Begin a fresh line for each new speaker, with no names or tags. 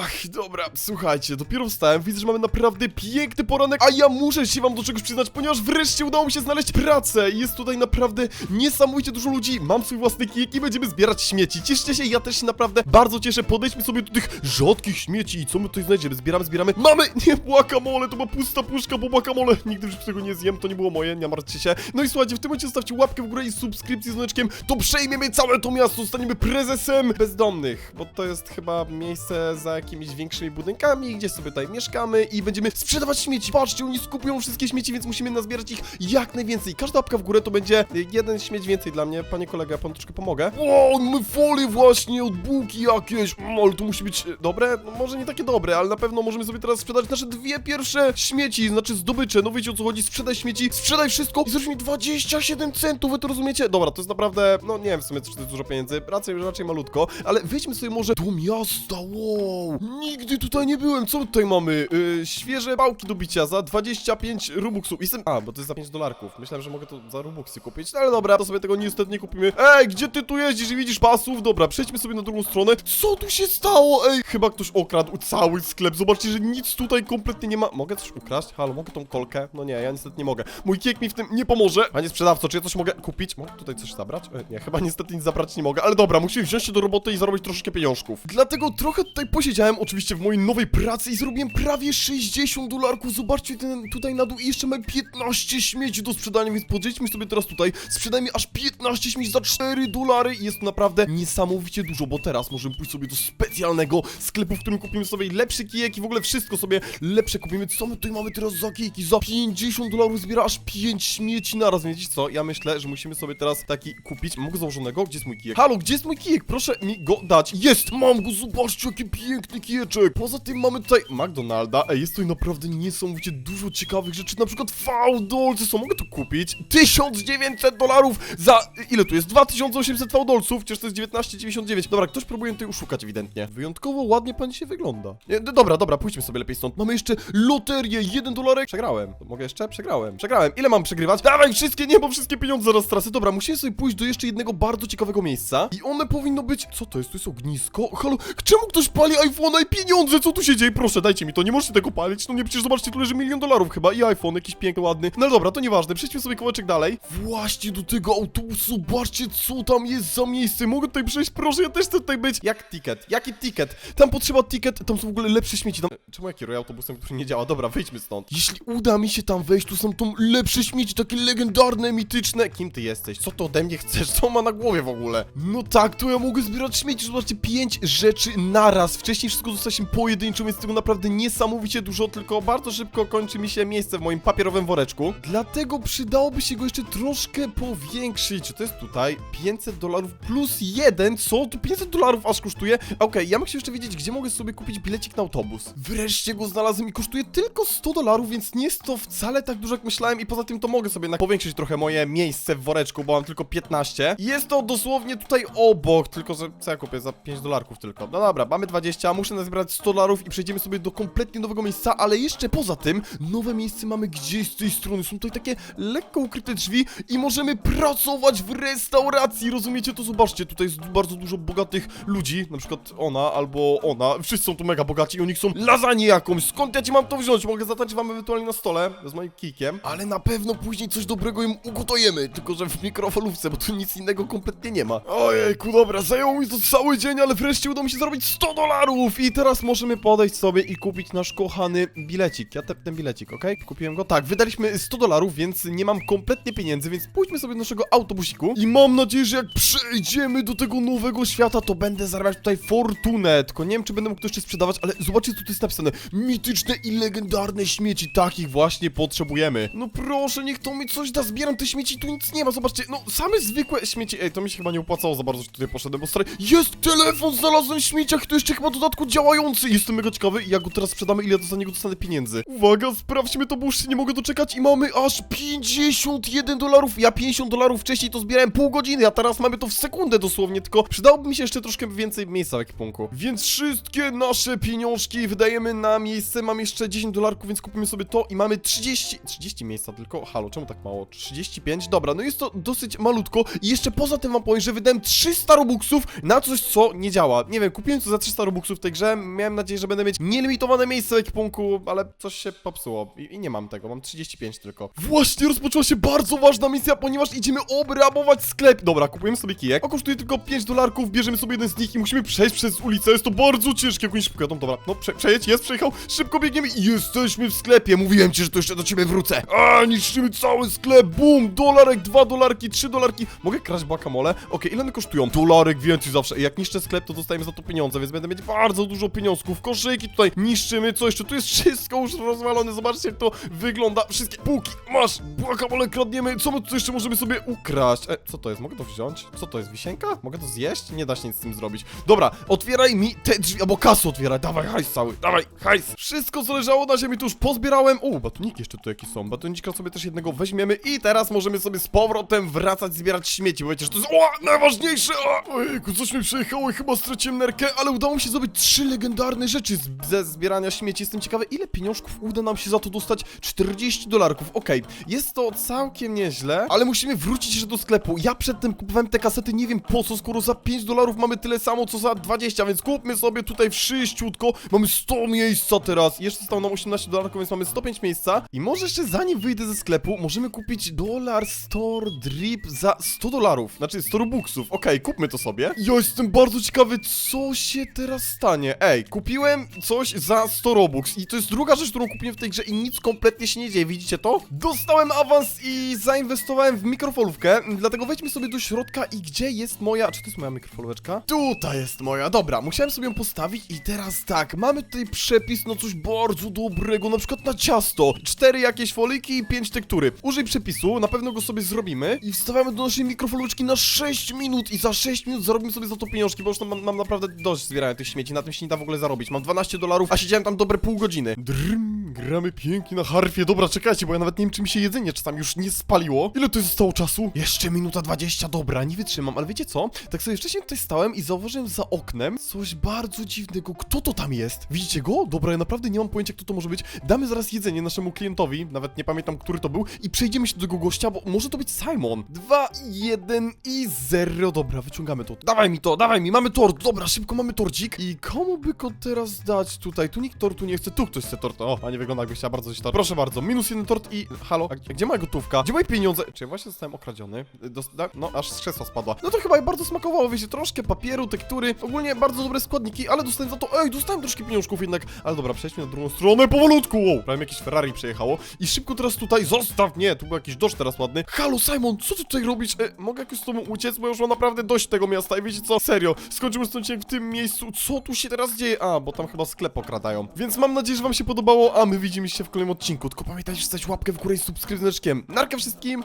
Ach, dobra, słuchajcie, dopiero wstałem, widzę, że mamy naprawdę piękny poranek, a ja muszę się wam do czegoś przyznać, ponieważ wreszcie udało mi się znaleźć pracę i jest tutaj naprawdę niesamowicie dużo ludzi, mam swój własny kijek i będziemy zbierać śmieci. Cieszcie się, ja też się naprawdę bardzo cieszę, podejdźmy sobie do tych rzadkich śmieci i co my tutaj znajdziemy? Zbieramy, zbieramy, mamy, nie, guacamole, to była pusta puszka, bo guacamole, nigdy życiu tego nie zjem, to nie było moje, nie martwcie się. No i słuchajcie, w tym momencie zostawcie łapkę w górę i subskrypcję z dzwoneczkiem, to przejmiemy całe to miasto, zostaniemy prezesem bezdomnych, bo to jest chyba miejsce za jakimiś większymi budynkami, gdzie sobie tutaj mieszkamy i będziemy sprzedawać śmieci. Patrzcie, oni skupują wszystkie śmieci, więc musimy nazbierać ich jak najwięcej. Każda łapka w górę to będzie jeden śmieć więcej dla mnie. Panie kolega, ja panu troszkę pomogę. Wow, mamy folię właśnie od bułki jakieś. Mm, ale to musi być e, dobre? No, może nie takie dobre, ale na pewno możemy sobie teraz sprzedać nasze dwie pierwsze śmieci, znaczy zdobycze. No wiecie o co chodzi, sprzedaj śmieci, sprzedaj wszystko i zresztą mi 27 centów, wy to rozumiecie? Dobra, to jest naprawdę, no nie wiem w sumie, czy to jest dużo pieniędzy, raczej, raczej malutko, ale wejdźmy sobie może do miasta, wow! Nigdy tutaj nie byłem, co tutaj mamy? Yy, świeże pałki do bicia za 25 rubuksów. Jestem, a, bo to jest za 5 dolarków. Myślałem, że mogę to za rubuksy kupić, no ale dobra, to sobie tego niestety nie kupimy. Ej, gdzie ty tu jeździsz i widzisz pasów? Dobra, przejdźmy sobie na drugą stronę. Co tu się stało? Ej, chyba ktoś okradł cały sklep. Zobaczcie, że nic tutaj kompletnie nie ma. Mogę coś ukraść? Halo, mogę tą kolkę? No nie, ja niestety nie mogę. Mój kiek mi w tym nie pomoże. Panie sprzedawco, czy ja coś mogę kupić? Mogę tutaj coś zabrać? E, nie, chyba niestety nic zabrać nie mogę, ale dobra, musimy wziąć się do roboty i zarobić troszeczkę pieniążków. Dlatego trochę tutaj posiedziałem, oczywiście w mojej nowej pracy i zrobiłem prawie 60 dolarków. Zobaczcie ten tutaj na dół i jeszcze mam 15 śmieci do sprzedania, więc podjedźmy sobie teraz tutaj. Sprzedajmy aż 15 śmieci za 4 dolary i jest to naprawdę niesamowicie dużo, bo teraz możemy pójść sobie do specjalnego sklepu, w którym kupimy sobie lepszy kijek i w ogóle wszystko sobie lepsze kupimy. Co my tutaj mamy teraz za kijeki? Za 50 dolarów zbiera aż 5 śmieci naraz, wiecie co? Ja myślę, że musimy sobie teraz taki kupić. Mam go założonego? Gdzie jest mój kijek? Halo, gdzie jest mój kijek? Proszę mi go dać. Jest! Mam go, zobaczcie, jaki piękny kijeczek. Poza tym mamy tutaj McDonalda. Ej, jest tutaj naprawdę niesamowicie dużo ciekawych rzeczy, na przykład fałdolce są. Mogę to kupić? 1900 dolarów za... Ile tu jest? 2800 fałdolców, przecież to jest 19,99. Dobra, ktoś próbuje tutaj uszukać ewidentnie. Wyjątkowo ładnie pan się wygląda. Nie, dobra, dobra, pójdźmy sobie lepiej stąd. Mamy jeszcze loterię, jeden dolarek. Przegrałem. Mogę jeszcze? Przegrałem. Przegrałem. Ile mam przegrywać? Dawaj wszystkie, nie, bo wszystkie pieniądze zaraz tracę. Dobra, musimy sobie pójść do jeszcze jednego bardzo ciekawego miejsca. I one powinno być... Co to jest? To jest ognisko? Halo, czemu ktoś pali iPhone'a i pieniądze? Co tu się dzieje? Proszę, dajcie mi to. Nie możecie tego palić. No nie, przecież zobaczcie, tu leży milion dolarów chyba i iPhone, jakiś piękny, ładny. No dobra, to nieważne. Przejdźmy sobie kawałeczek dalej. Właśnie do tego autobusu. Zobaczcie, co tam jest za miejsce. Mogę tutaj przejść? Proszę, ja też chcę tutaj być. Jak ticket? Jaki ticket? Tam potrzeba ticket. Tam są w ogóle lepsze śmieci. Tam... Czemu ja kieruję autobusem, który nie działa? Dobra, wyjdźmy stąd. Jeśli uda mi się tam wejść, tu są tam lepsze śmieci, takie legendarne, mityczne. Kim ty jesteś? Co to ode mnie chcesz? Co ma na głowie w ogóle? No tak, to ja mogę zbierać śmieci. Zobaczcie, pięć rzeczy naraz. Wcześniej wszystko dostaliśmy pojedynczo, więc tego naprawdę niesamowicie dużo, tylko bardzo szybko kończy mi się miejsce w moim papierowym woreczku. Dlatego przydałoby się go jeszcze troszkę powiększyć. To jest tutaj 500 dolarów plus jeden. Co? To 500 dolarów aż kosztuje? Okej, ja bym chciał jeszcze wiedzieć, gdzie mogę sobie kupić bilecik na autobus. Wreszcie go znalazłem i kosztuje tylko 100 dolarów, więc nie jest to wcale tak dużo jak myślałem i poza tym to mogę sobie powiększyć trochę moje miejsce w woreczku, bo mam tylko 15. Jest to dosłownie tutaj obok, tylko że co ja kupię za 5 dolarków tylko. No dobra, mamy 20, muszę nazbierać 100 dolarów i przejdziemy sobie do kompletnie nowego miejsca, ale jeszcze poza tym nowe miejsce mamy gdzieś z tej strony. Są tutaj takie lekko ukryte drzwi i możemy pracować w restauracji, rozumiecie? To zobaczcie, tutaj jest bardzo dużo bogatych ludzi, na przykład ona albo ona. Wszyscy są tu mega bogaci i nich są lasagne jakąś. Skąd ja ci mam to wziąć? Mogę zatańczyć wam ewentualnie na stole z moim kikiem, ale na pewno później coś dobrego im ugotujemy, tylko że w mikrofalówce, bo tu nic innego kompletnie nie ma. Ojejku, dobra, zajęło mi to cały dzień, ale wreszcie udało mi się zarobić 100 dolarów i teraz możemy podejść sobie i kupić nasz kochany bilecik. Ja tepnę bilecik, ok? Kupiłem go. Tak, wydaliśmy 100 dolarów, więc nie mam kompletnie pieniędzy, więc pójdźmy sobie do naszego autobusiku i mam nadzieję, że jak przejdziemy do tego nowego świata, to będę zarabiać tutaj fortunę. Tylko nie wiem, czy będę mógł to jeszcze sprzedawać, ale zobaczcie, co tu jest napisane. Mityczne i legendarne śmieci, takich właśnie potrzebujemy. No proszę, niech to mi coś da, zbieram te śmieci, tu nic nie ma, zobaczcie, no same zwykłe śmieci. Ej, to mi się chyba nie opłacało za bardzo, że tutaj poszedłem, bo stary, jest telefon, znalazłem w śmieciach, to jeszcze chyba w działający. Jestem mega ciekawy, jak go teraz sprzedamy, ile za niego dostanę pieniędzy. Uwaga, sprawdźmy to, bo już się nie mogę doczekać i mamy aż 51 dolarów. Ja 50 dolarów wcześniej to zbierałem pół godziny, a teraz mamy to w sekundę dosłownie, tylko przydałoby mi się jeszcze troszkę więcej miejsca w ekwipunku. Więc wszystkie nasze pieniążki wydajemy na miejsce, mam jeszcze 10 dolarków, więc kupimy sobie to i mamy 30, 30 miejsca tylko, halo, czemu tak mało? 35? Dobra, no jest to dosyć malutko i jeszcze poza tym wam powiem, że wydałem 300 robuxów na coś, co nie działa. Nie wiem, kupiłem to za 300 robuxów, tej grze. Miałem nadzieję, że będę mieć nielimitowane miejsce w ekwipunku, ale coś się popsuło i, i nie mam tego, mam 35 tylko. Właśnie rozpoczęła się bardzo ważna misja, ponieważ idziemy obrabować sklep. Dobra, kupujemy sobie kijek. On kosztuje tylko 5 dolarków, bierzemy sobie jeden z nich i musimy przejść przez ulicę. Jest to bardzo ciężkie, jak oni szybko jadą. Dobra, no prze, przejedź, jest, przejechał. Szybko biegniemy i jesteśmy w sklepie. Mówiłem ci, że to jeszcze do ciebie wrócę. A, niszczymy cały sklep. Bum, dolarek, dwa dolarki, trzy dolarki. Mogę kraść guacamole? Okej, ile one kosztują? Dolarek więcej zawsze. Jak niszczę sklep, to dostajemy za to pieniądze, więc będę mieć bardzo dużo pieniążków. Koszyki tutaj niszczymy. Co jeszcze? Tu jest wszystko już rozwalone. Zobaczcie, jak to wygląda. Wszystkie półki. Masz, guacamole kradniemy. Co my tu jeszcze możemy sobie ukraść? E, co to jest? Mogę to wziąć? Co to jest? Wisienka? Mogę to zjeść? Nie da się nic z tym zrobić. Dobra, otwieraj mi te drzwi, albo kasę otwieraj. Dawaj hajs cały, dawaj hajs. Wszystko, co leżało na ziemi, tu już pozbierałem. O, batoniki jeszcze tu jakieś są. Batonika sobie też jednego weźmiemy i teraz możemy sobie z powrotem wracać, zbierać śmieci. Bo wiecie, że to jest o, najważniejsze. O, ojejku, coś mi przejechało i chyba straciłem nerkę, ale udało mi się zdobyć trzy legendarne rzeczy z, ze zbierania śmieci. Jestem ciekawy, ile pieniążków uda nam się za to dostać. 40 dolarków. Okej, jest to całkiem nieźle, ale musimy wrócić jeszcze do sklepu. Ja przedtem kupowałem te kasety, nie wiem po co, skoro za 5 dolarów mamy tyle samo, co za 20, więc kupmy sobie tutaj wszyściutko. Mamy 100 miejsca teraz. Jeszcze zostało nam 18 dolarów, więc mamy 105 miejsca. I może jeszcze zanim wyjdę ze sklepu, możemy kupić Dollar Store Drip za 100 dolarów. Znaczy 100 robuxów. Okej, kupmy to sobie. Ja jestem bardzo ciekawy, co się teraz stanie. Ej, kupiłem coś za 100 robux i to jest druga rzecz, którą kupiłem w tej grze i nic kompletnie się nie dzieje. Widzicie to? Dostałem awans i zainwestowałem w mikrofalówkę, dlatego wejdźmy sobie do środka i gdzie jest moja... Czy to jest moja mikrofalóweczka? Tutaj jest moja, dobra, musiałem sobie ją postawić i teraz tak, mamy tutaj przepis na coś bardzo dobrego, na przykład na ciasto. Cztery jakieś foliki i pięć tektury. Użyj przepisu, na pewno go sobie zrobimy i wstawiamy do naszej mikrofalóweczki na 6 minut i za 6 minut zarobimy sobie za to pieniążki, bo już tam mam, mam naprawdę dość zbierania tych śmieci, na tym się nie da w ogóle zarobić. Mam 12 dolarów, a siedziałem tam dobre pół godziny. Drym, gramy pięknie na harfie. Dobra, czekajcie, bo ja nawet nie wiem, czy mi się jedzenie czasami już nie spaliło. Ile to zostało czasu? Jeszcze minuta 20, dobra, nie wytrzymam, ale wiecie co? Tak sobie wcześniej tutaj stałem i zauważyłem za oknem coś bardzo dziwnego. Kto to tam jest? Widzicie go? Dobra, ja naprawdę nie mam pojęcia, kto to może być. Damy zaraz jedzenie naszemu klientowi, nawet nie pamiętam, który to był, i przejdziemy się do tego gościa, bo może to być Simon. 2, 1 i 0. Dobra, wyciągamy to. Dawaj mi to, dawaj mi, mamy tort. Dobra, szybko mamy torcik. I komu by go teraz dać tutaj? Tu nikt tortu nie chce, tu ktoś chce torta. O, a nie wygląda jakby chciała bardzo coś tort. Proszę bardzo, minus jeden tort i... Halo, a gdzie moja gotówka? Gdzie moje pieniądze? Czy ja właśnie zostałem okradziony? Dos da- no, aż z krzesła spadła. No to chyba bardzo smakowało, wiecie, troszkę papieru, tektury, ogólnie bardzo dobre składniki, ale dostałem za to... Ej, dostałem troszkę pieniążków jednak. Ale dobra, przejdźmy na drugą stronę, powolutku! Wow, prawie jakieś Ferrari przejechało. I szybko teraz tutaj, zostaw, nie, tu był jakiś dość teraz ładny. Halo, Simon, co ty tutaj robisz? E, mogę jakoś z tobą uciec, bo już mam naprawdę dość tego miasta i wiecie co? Serio, skończymy stąd w tym miejscu. Co tu się teraz dzieje? A, bo tam chyba sklep okradają. Więc mam nadzieję, że wam się podobało, a my widzimy się w kolejnym odcinku. Tylko pamiętajcie, wstać łapkę w górę i subskrypcję. Narka wszystkim!